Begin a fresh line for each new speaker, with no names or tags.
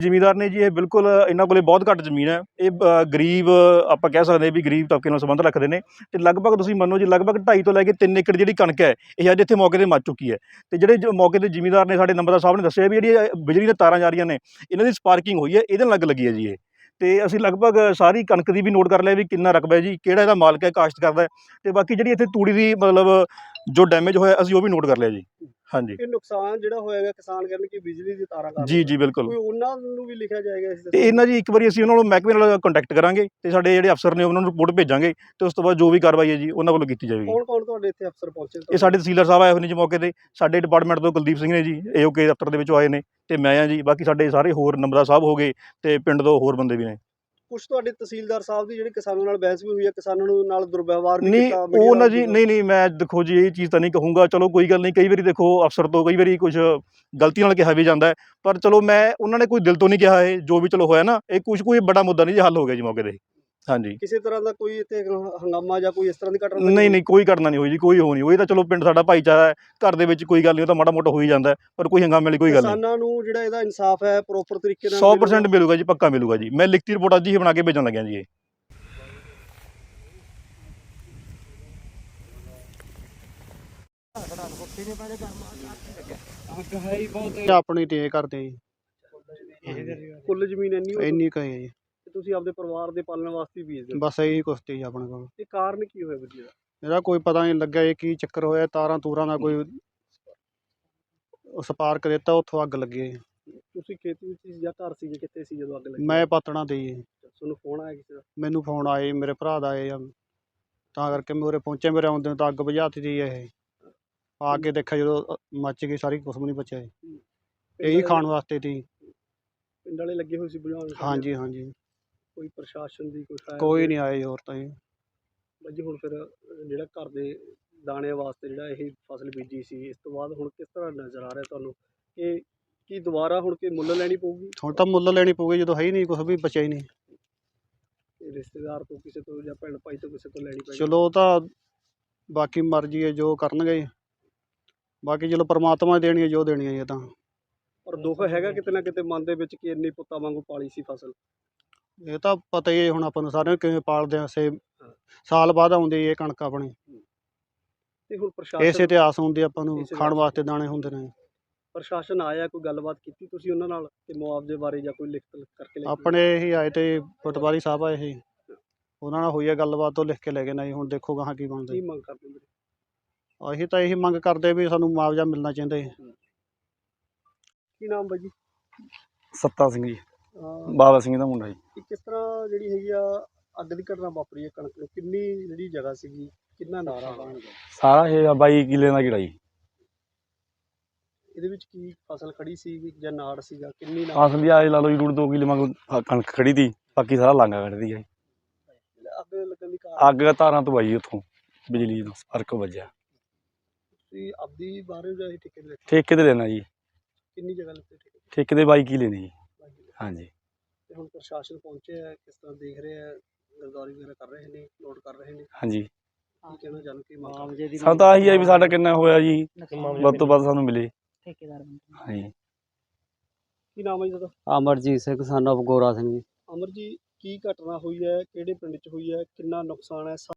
ਜ਼ਿਮੀਦਾਰ ਨੇ ਜੀ, ਇਹ ਬਿਲਕੁਲ ਇਹਨਾਂ ਕੋਲੇ ਬਹੁਤ ਘੱਟ ਜ਼ਮੀਨ ਹੈ। ਇਹ ਗਰੀਬ, ਆਪਾਂ ਕਹਿ ਸਕਦੇ ਵੀ ਗਰੀਬ ਤਬਕੇ ਨਾਲ ਸੰਬੰਧ ਰੱਖਦੇ ਨੇ। ਤੇ ਲਗਭਗ ਤੁਸੀਂ ਮੰਨੋ ਜੀ, ਲਗਭਗ 2.5 ਤੋਂ ਲੈ ਕੇ 3 ਏਕੜ ਜਿਹੜੀ ਕਣਕ ਹੈ, ਇਹ ਅੱਜ ਇੱਥੇ ਮੌਕੇ ਤੇ ਮੱਚ ਚੁੱਕੀ ਹੈ। ਤੇ ਜਿਹੜੇ ਜੋ, ਮੌਕੇ ਤੇ ਜ਼ਿਮੀਦਾਰ ਨੇ ਸਾਡੇ ਨੰਬਰਦਾਰ ਸਾਹਿਬ ਨੇ ਦੱਸਿਆ ਵੀ ਜਿਹੜੀ ਬਿਜਲੀ ਦੀਆਂ ਤਾਰਾਂ ਜਾ ਰਹੀਆਂ ਨੇ, ਇਹਨਾਂ ਦੀ ਸਪਾਰਕਿੰਗ ਹੋਈ ਹੈ, ਇਹਦੇ ਨਾਲ ਲੱਗ ਲੱਗੀ ਹੈ ਜੀ ਇਹ। ਤੇ ਅਸੀਂ ਲਗਭਗ ਸਾਰੀ ਕਣਕ ਦੀ ਵੀ ਨੋਟ ਕਰ ਲਿਆ ਵੀ ਕਿੰਨਾ ਰਕਬਾ ਹੈ ਜੀ, ਕਿਹੜਾ ਇਹਦਾ ਮਾਲਕ ਹੈ, ਕਾਸ਼ਤ ਕਰਦਾ ਹੈ। ਤੇ ਬਾਕੀ ਜਿਹੜੀ ਇੱਥੇ ਤੂੜੀ ਦੀ ਮਤਲਬ ਜੋ ਡੈਮੇਜ ਹੋਇਆ, ਅਸੀਂ ਉਹ ਵੀ ਨੋਟ ਕਰ ਲਿਆ ਜੀ। ਹਾਂਜੀ।
ਇਹ ਨੁਕਸਾਨ ਜਿਹੜਾ ਹੋਏਗਾ ਕਿਸਾਨ ਕਰਨ ਕਿ ਬਿਜਲੀ ਦੀ ਤਾਰਾਂ ਕਰ
ਜੀ ਜੀ ਬਿਲਕੁਲ।
ਕੋਈ ਉਹਨਾਂ ਨੂੰ ਵੀ ਲਿਖਿਆ ਜਾਏਗਾ ਇਸ
ਤੇ ਇਹਨਾਂ ਜੀ ਇੱਕ ਵਾਰੀ ਅਸੀਂ ਉਹਨਾਂ ਨੂੰ ਮਹਿਕਮੇ ਨਾਲ ਕੰਟੈਕਟ ਕਰਾਂਗੇ ਤੇ ਸਾਡੇ ਜਿਹੜੇ ਅਫਸਰ ਨੇ ਉਹਨਾਂ ਨੂੰ ਰਿਪੋਰਟ ਭੇਜਾਂਗੇ ਤੇ ਉਸ ਤੋਂ ਬਾਅਦ ਜੋ ਵੀ ਕਾਰਵਾਈ ਹੈ ਜੀ ਉਹਨਾਂ ਵੱਲੋਂ ਕੀਤੀ ਜਾਵੇਗੀ।
ਕੌਣ ਕੌਣ ਤੁਹਾਡੇ ਇੱਥੇ ਅਫਸਰ ਪਹੁੰਚੇ
ਇਹ ਸਾਡੇ ਤਹਿਸੀਲਦਾਰ ਸਾਹਿਬ ਆਏ ਹੋਏ ਨੇ ਜੀ ਮੌਕੇ ਤੇ। ਸਾਡੇ ਡਿਪਾਰਟਮੈਂਟ ਤੋਂ ਕੁਲਦੀਪ ਸਿੰਘ ਨੇ ਜੀ ਏਓਕੇ ਦਫ਼ਤਰ ਦੇ ਵਿੱਚੋਂ ਆਏ ਨੇ ਤੇ ਮੈਂ ਆ ਜੀ ਬਾਕੀ ਸਾਡੇ ਸਾਰੇ ਹੋਰ ਨੰਬਰਦਾਰ ਸਾਹਿਬ ਹੋ ਗਏ ਤੇ ਪਿੰਡ ਤੋਂ ਹੋਰ ਬੰਦੇ ਵੀ ਨੇ।
ਕੁਝ ਤੁਹਾਡੇ ਤਹਿਸੀਲਦਾਰ ਸਾਹਿਬ ਦੀ ਜਿਹੜੀ ਕਿਸਾਨਾਂ ਨਾਲ ਬਹਿਸ ਵੀ ਹੋਈ ਹੈ ਕਿਸਾਨਾਂ ਨੂੰ ਨਾਲ ਦੁਰਵਿਵਹਾਰ ਵੀ
ਨਹੀਂ
ਕੀਤਾ
ਉਹ ਨਾ ਜੀ ਨਹੀਂ ਨਹੀਂ ਮੈਂ ਦੇਖੋ ਜੀ ਇਹ ਚੀਜ਼ ਤਾਂ ਨਹੀਂ ਕਹੂੰਗਾ। ਚਲੋ ਕੋਈ ਗੱਲ ਨਹੀਂ ਕਈ ਵਾਰੀ ਦੇਖੋ ਅਫਸਰ ਤੋਂ ਕਈ ਵਾਰੀ ਕੁਝ ਗਲਤੀ ਨਾਲ ਕਿਹਾ ਵੀ ਜਾਂਦਾ ਹੈ। ਪਰ ਚਲੋ ਮੈਂ ਉਹਨਾਂ ਨੇ ਕੋਈ ਦਿਲ ਤੋਂ ਨਹੀਂ ਕਿਹਾ ਇਹ ਜੋ ਵੀ ਚਲੋ ਹੋਇਆ ਨਾ ਇਹ ਕੁਝ ਕੋਈ ਵੱਡਾ ਮੁੱਦਾ ਨਹੀਂ ਜੀ ਹੱਲ ਹੋ ਗਿਆ ਜੀ ਮੌਕੇ ਤੇ। ਹਾਂਜੀ।
ਕਿਸੇ ਤਰ੍ਹਾਂ ਦਾ ਕੋਈ ਇੱਥੇ ਹੰਗਾਮਾ ਜਾਂ ਕੋਈ ਇਸ ਤਰ੍ਹਾਂ ਦੀ ਘਟਨਾ
ਨਹੀਂ ਨਹੀਂ ਕੋਈ ਘਟਨਾ ਨਹੀਂ ਹੋਈ ਜੀ ਕੋਈ ਹੋ ਨਹੀਂ ਹੋਈ। ਇਹ ਤਾਂ ਚਲੋ ਪਿੰਡ ਸਾਡਾ ਭਾਈਚਾਰਾ ਹੈ ਘਰ ਦੇ ਵਿੱਚ ਕੋਈ ਗੱਲ ਨਹੀਂ ਉਹ ਤਾਂ ਮਾੜਾ ਮੋਟਾ ਹੋ ਹੀ ਜਾਂਦਾ ਹੈ, ਪਰ ਕੋਈ ਹੰਗਾਮੇ ਵਾਲੀ ਕੋਈ ਗੱਲ ਨਹੀਂ।
ਕਿਸਾਨਾਂ ਨੂੰ ਜਿਹੜਾ ਇਹਦਾ ਇਨਸਾਫ ਹੈ ਪ੍ਰੋਪਰ ਤਰੀਕੇ ਨਾਲ
100% ਮਿਲੂਗਾ ਜੀ ਪੱਕਾ ਮਿਲੂਗਾ ਜੀ। ਮੈਂ ਲਿਖਤੀ ਰਿਪੋਰਟ ਅੱਜ ਹੀ ਬਣਾ ਕੇ ਭੇਜਣ ਲੱਗਿਆ ਜੀ ਇਹ।
ਆਪਣੀ ਤੇ ਇਹ ਕਰਦੇ ਜੀ।
ਕੁੱਲ ਜ਼ਮੀਨ ਇੰਨੀ ਹੋ
ਇੰਨੀ ਕਹੀ ਜੀ।
ਤੇ ਤੁਸੀਂ ਆਪਦੇ ਪਰਿਵਾਰ ਦੇ ਪਾਲਣ ਵਾਸਤੇ ਹੀ ਬੀਜਦੇ ਹੋ?
ਬਸ ਇਹੀ ਕੁਛ ਤੀ ਆਪਣੇ ਕੋਲ।
ਇਹ ਕਾਰਨ ਕੀ ਹੋਇਆ ਵੀਰ ਜੀ ਦਾ
ਇਹਦਾ ਕੋਈ ਪਤਾ ਨਹੀਂ ਲੱਗਾ ਇਹ ਕੀ ਚੱਕਰ ਹੋਇਆ ਤਾਰਾਂ ਤੂਰਾਂ ਦਾ ਕੋਈ ਸਪਾਰਕ ਦਿੱਤਾ ਉੱਥੋਂ ਅੱਗ ਲੱਗੀ ਹੈ।
ਤੁਸੀਂ ਖੇਤ ਵਿੱਚ ਸੀ ਜਾਂ ਘਰ ਸੀ ਕਿੱਥੇ ਸੀ ਜਦੋਂ ਅੱਗ ਲੱਗੀ?
ਮੈਂ ਪਾਤਣਾ ਤੇ ਜੀ
ਤੁਹਾਨੂੰ ਫੋਨ ਆਇਆ ਕਿਸੇ ਦਾ?
ਮੈਨੂੰ ਫੋਨ ਆਏ ਮੇਰੇ ਭਰਾ ਦਾ ਆਏ ਆ। ਤਾਂ ਕਰਕੇ ਮੈਂ ਉਰੇ ਪਹੁੰਚੇ ਮੇਰੇ ਆਉਂਦੇ ਨੂੰ ਤਾਂ ਅੱਗ ਬੁਝਾਤੀ ਦੀ ਇਹ। ਆ ਕੇ ਦੇਖਿਆ ਜਦੋਂ ਅ, ਮੱਚ ਗਈ ਸਾਰੀ ਕੁਛ ਵੀ ਨਹੀਂ ਬਚਿਆ। ਜੀ।
ਪਿੰਡ
ਇਹੀ
ਵਾਲੇ-
ਖਾਣ ਵਾਸਤੇ ਤੀ
ਪਿੰਡ ਵਾਲੇ ਲੱਗੇ ਹੋਏ ਸੀ ਬੁਝਾਉਣ
ਹਾਂਜੀ ਹਾਂਜੀ।
ਕੋਈ ਪ੍ਰਸ਼ਾਸਨ ਦੀ ਕੋਈ fire
ਕੋਈ ਨਹੀਂ ਆਏ ਹੋਰ ਤਾਂ ਜੀ।
ਬਾਜੀ ਹੁਣ ਫਿਰ ਜਿਹੜਾ ਘਰ ਦੇ ਦਾਣੇ ਵਾਸਤੇ ਜਿਹੜਾ ਇਹ ਫਸਲ ਬੀਜੀ ਸੀ ਇਸ ਤੋਂ ਬਾਅਦ ਹੁਣ ਕਿਸ ਤਰ੍ਹਾਂ ਨਜ਼ਰ ਆ ਰਿਹਾ ਤੁਹਾਨੂੰ? ਕਿ ਕੀ ਦੁਬਾਰਾ ਹੁਣ ਕਿ ਮੁੱਲ ਲੈਣੀ ਪਊਗੀ?
ਹੁਣ ਤਾਂ ਮੁੱਲ ਲੈਣੀ ਪਊਗੀ ਜਦੋਂ ਹੈ ਹੀ ਨਹੀਂ ਕੁਛ ਵੀ ਬਚਿਆ ਹੀ ਨਹੀਂ।
ਰਿਸ਼ਤੇਦਾਰ ਤੋਂ ਕਿਸੇ ਤੋਂ ਜਾਂ ਭੈਣ ਭਾਈ ਤੋਂ ਕਿਸੇ ਤੋਂ ਲੈਣੀ ਪਏਗੀ?
ਚਲੋ ਉਹ ਤਾਂ ਬਾਕੀ ਮਰਜ਼ੀ ਹੈ ਜੋ ਕਰਨਗੇ ਬਾਕੀ ਚਲੋ ਪ੍ਰਮਾਤਮਾ ਹੀ ਦੇਣੀ ਹੈ ਜੋ ਦੇਣੀ ਹੈ ਇਹ ਤਾਂ।
ਪਰ ਦੁੱਖ ਹੈਗਾ ਕਿਤੇ ਨਾ ਕਿਤੇ ਮਨ ਦੇ ਵਿੱਚ ਕਿ ਇੰਨੀ ਪੁੱਤਾਂ ਵਾਂਗੂ ਪਾਲੀ ਸੀ ਫਸਲ?
ਇਹ ਤਾਂ ਪਤਾ ਹੀ ਹੈ ਹੁਣ ਆਪਾਂ ਨੂੰ ਸਾਰਿਆਂ ਨੂੰ ਕਿਵੇਂ ਪਾਲਦੇ ਆ ਸੇ ਸਾਲ ਬਾਅਦ ਆਉਂਦੀ ਹੈ ਇਹ ਕਣਕ ਆਪਣੀ।
ਤੇ ਹੁਣ
ਇਸੇ
ਪ੍ਰਸ਼ਾਸਨ
ਤੇ ਆਸ ਹੁੰਦੀ ਆਪਾਂ ਨੂੰ
ਇਸੇ
ਖਾਣ ਵਾਸਤੇ ਦਾਣੇ ਹੁੰਦੇ ਨੇ।
ਪ੍ਰਸ਼ਾਸਨ ਆਇਆ ਕੋਈ ਗੱਲਬਾਤ ਕੀਤੀ ਤੁਸੀਂ ਉਹਨਾਂ ਨਾਲ ਕਿ ਮੁਆਵਜ਼ੇ ਬਾਰੇ ਜਾਂ ਕੋਈ ਲਿਖਤ ਕਰਕੇ ਲੈ ਕੇ
ਆਪਣੇ ਹੀ ਆਏ ਤੇ ਪਟਵਾਰੀ ਸਾਹਿਬ ਆਏ ਸੀ। ਉਹਨਾਂ ਨਾਲ ਹੋਈ ਆ ਗੱਲਬਾਤ ਉਹ ਲਿਖ ਕੇ ਲੈ ਗਏ ਨਹੀਂ ਹੁਣ ਦੇਖੋ ਗਾਹਾਂ ਕੀ ਬਣਦਾ।
ਕੀ ਮੰਗ ਕਰਦੇ ਵੀਰੇ?
ਅਸੀਂ ਤਾਂ ਇਹੀ ਮੰਗ ਕਰਦੇ ਵੀ ਸਾਨੂੰ ਮੁਆਵਜ਼ਾ ਮਿਲਣਾ ਚਾਹੀਦਾ ਹੈ।
ਕੀ ਨਾਮ ਬਾਜੀ
ਸੱਤਾ ਸਿੰਘ ਜੀ।
ਅਹ,
ਬਾਬਾ ਸਿੰਘ ਦਾ ਮੁੰਡਾ ਜੀ।
ਇਹ ਕਿਸ ਤਰ੍ਹਾਂ ਜਿਹੜੀ ਹੈਗੀ ਆ ਅੱਗ ਦੀ ਘਟਨਾ ਵਾਪਰੀ ਹੈ ਕਣਕ ਨੂੰ? ਕਿੰਨੀ ਜਿਹੜੀ ਜਗ੍ਹਾ ਸੀਗੀ? ਕਿੰਨਾ ਨਾਰਾ ਬਾਣਗਾ
ਸਾਰਾ ਇਹ 22 ਕਿੱਲੇ ਦਾ ਜੀ।
ਇਹਦੇ ਵਿੱਚ ਕੀ ਫਸਲ ਖੜੀ ਸੀ ਜਾਂ ਨਾੜ ਸੀਗਾ? ਕਿੰਨੀ ਨਾੜ?
ਆਸਮ ਦੀ ਆਏ ਲਾ ਲਓ ਜੀ ਡੂਢ 2 ਕਿੱਲੇ ਆਹ ਕਣਕ ਖੜੀ ਤੀ ਬਾਕੀ ਸਾਰਾ ਲਾਂਗਾ ਖੜਦੀ ਹੈ
ਅੱਗ ਲੱਗਣ ਦੀ ਕਾਰਨ?
ਅੱਗ ਤਾਰਾਂ ਤੋਂ ਆਈ ਉੱਥੋਂ ਬਿਜਲੀ ਦਾ ਸਪਾਰਕ ਵੱਜਿਆ।
ਤੁਸੀਂ ਆਪਦੀ ਬਾਰੇ ਜਾਂ ਇਹ ਠੇਕੇ ਦੇ ਵਿੱਚ
ਠੇਕੇ ਤੇ ਲੈਣਾ ਜੀ।
ਕਿੰਨੀ ਜਗ੍ਹਾ ਲੱਤੇ ਠੇਕੇ
ਦੇ 22 ਕਿੱਲੇ ਨੇ ਜੀ।
ਤੇ ਹੁਣ ਪ੍ਰਸ਼ਾਸਨ ਪਹੁੰਚੇ ਹੈ ਕਿਸ ਤਰ੍ਹਾਂ ਦੇਖ ਰਹੇ ਹੈ ਗਰਦਾਰੀ ਵਗੈਰਾ ਕਰ ਰਹੇ ਨੇ ਨੋਟ ਕਰ ਰਹੇ ਨੇ?
ਹਾਂਜੀ।
ਕੀ ਕਹਿਣਾ ਚਾਹੁੰਦੇ ਕਿ ਮਾਮਲੇ ਦੀ
ਸਾਨੂੰ ਤਾਂ ਆਹੀ ਹੈ ਵੀ ਸਾਡਾ ਕਿੰਨਾ ਹੋਇਆ ਜੀ ਵੱਧ ਤੋਂ ਵੱਧ ਸਾਨੂੰ ਮਿਲੇ।
ਠੇਕੇਦਾਰ ਬੰਦੇ।
ਹਾਂਜੀ।
ਕੀ ਨਾਮ ਹੈ ਜੀ ਤੁਹਾਡਾ?
ਅਮਰਜੀਤ ਸਿੰਘ son of ਗੋਰਾ ਸਿੰਘ ਜੀ।
ਅਮਰ ਜੀ ਕੀ ਘਟਨਾ ਹੋਈ ਹੈ ਕਿਹੜੇ ਪਿੰਡ 'ਚ ਹੋਈ ਹੈ ਕਿੰਨਾ ਨੁਕਸਾਨ ਹੈ?